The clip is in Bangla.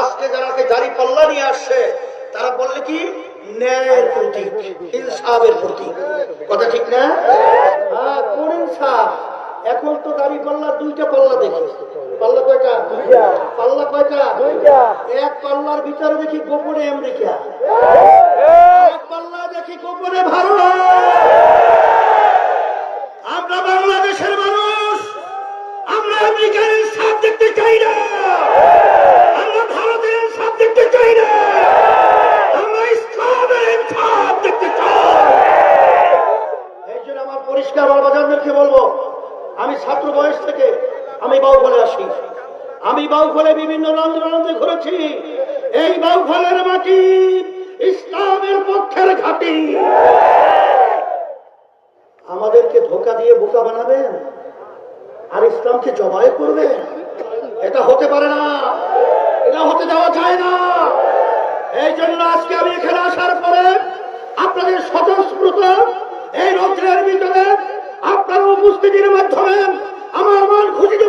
আজকে যারাকে দাড়ি পাল্লা নিয়ে আসছে তারা বললে কি? ন্যায়ের প্রতীক ইনসাফের প্রতীক। কথা ঠিক না? হ্যাঁ কোন ইনসাফ? এখন তো দাড়ি পাল্লা দুইটা পাল্লা দেখি। পাল্লা কয়টা? পাল্লা কয়টা? এক পাল্লার ভিতরে দেখি গোপনে আমেরিকা। এক পাল্লা দেখি গোপনে ভারত। আমরা বাংলাদেশের মানুষ আমরা আমেরিকার ইনসাফ দেখতে চাই। পরিষ্কার আমার বাজারদেরকে বলব, আমি ছাত্র বয়স থেকে আমি বাউফলে আসি। আমি বাউফলে বিভিন্ন আন্দোলনে ঘুরেছি। এই বাউফলের মাটি ইসলামের পক্ষের ঘাটি। আমাদেরকে ধোকা দিয়ে বোকা বানাবেন আর ইসলামকে জবাই করবে এটা হতে পারে না। এটা হতে দেওয়া যায় না। কুস্তিগির মাধ্যমে আমার মান খুশিকে